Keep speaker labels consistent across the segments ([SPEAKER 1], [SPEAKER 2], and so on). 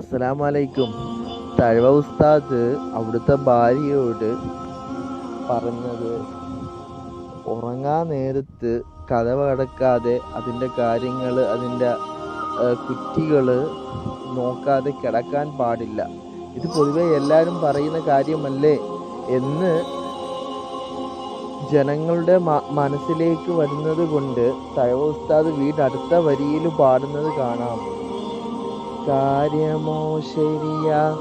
[SPEAKER 1] അസ്സലാമലൈക്കും. തഴവ ഉസ്താദ് അവിടുത്തെ ഭാര്യയോട് പറഞ്ഞത് ഉറങ്ങാൻ നേരത്ത് കഥ കടക്കാതെ അതിന്റെ കാര്യങ്ങൾ അതിന്റെ കുറ്റികൾ നോക്കാതെ കിടക്കാൻ പാടില്ല. ഇത് പൊതുവെ എല്ലാവരും പറയുന്ന കാര്യമല്ലേ? എന്ന് ജനങ്ങളുടെ മനസ്സിലേക്ക് വരുന്നത് കൊണ്ട് തഴവ ഉസ്താദ് വീടടുത്ത വരിയിൽ പാടുന്നത് കാണാം. കാര്യമോ ശരിയാ?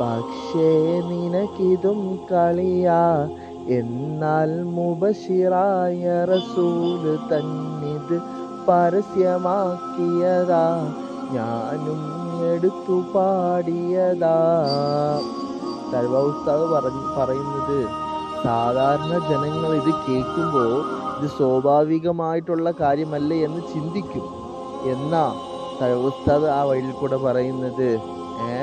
[SPEAKER 1] പക്ഷേ നിനക്കിതും കളിയാ. എന്നാൽ മുബഷിറായ റസൂൽ തന്നിത് പരസ്യമാക്കിയതാ. ഞാനും എടുത്തു പാടിയതാ. തഴവ ഉസ്താദ് പറഞ്ഞു പറയുന്നത് സാധാരണ ജനങ്ങൾ ഇത് കേൾക്കുമ്പോൾ ഇത് സ്വാഭാവികമായിട്ടുള്ള കാര്യമല്ലേ എന്ന് ചിന്തിക്കും. എന്നാ ഉസ്താദ് ആ വഴിയിൽ കൂടെ പറയുന്നത് ഏ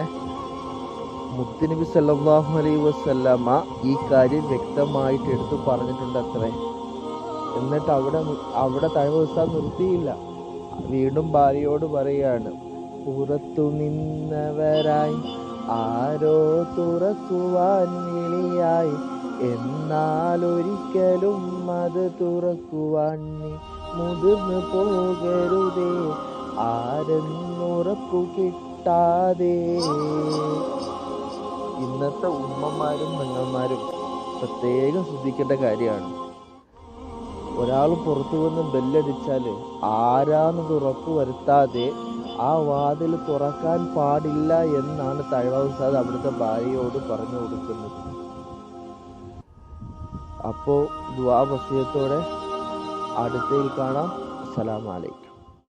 [SPEAKER 1] മുത്തുനബി സല്ലാഹു അലൈ വസല്ലമ ഈ കാര്യം വ്യക്തമായിട്ട് എടുത്തു പറഞ്ഞിട്ടുണ്ട് അത്രേ എന്നിട്ട് അവിടെ അവിടെ തഴവ ഉസ്താദ് നിർത്തിയില്ല. വീണ്ടും ഭാര്യയോട് പറയാണ് പുറത്തു നിന്നവരായി ആരോ തുറക്കുവാൻ വിളിയായി എന്നാൽ ഒരിക്കലും അത് തുറക്കുവാൻ നീ മുതിർന്നു പോകരുതേ. ആരെന്നുറപ്പു കിട്ടാതെ. ഇന്നത്തെ ഉമ്മമാരും പെങ്ങന്മാരും പ്രത്യേകം ശ്രദ്ധിക്കേണ്ട കാര്യമാണ്. ഒരാൾ പുറത്തു വന്ന് ബെല്ലടിച്ചാൽ ആരാന്നത് ഉറപ്പ് വരുത്താതെ ആ വാതിൽ തുറക്കാൻ പാടില്ല എന്നാണ് തഴവസാദ് അവിടുത്തെ ഭാര്യയോട് പറഞ്ഞു കൊടുക്കുന്നത്. അപ്പോൾ ദ്വാ വസിയത്തോടെ അടുത്തയിൽ കാണാം. അസ്സലാമലൈക്കും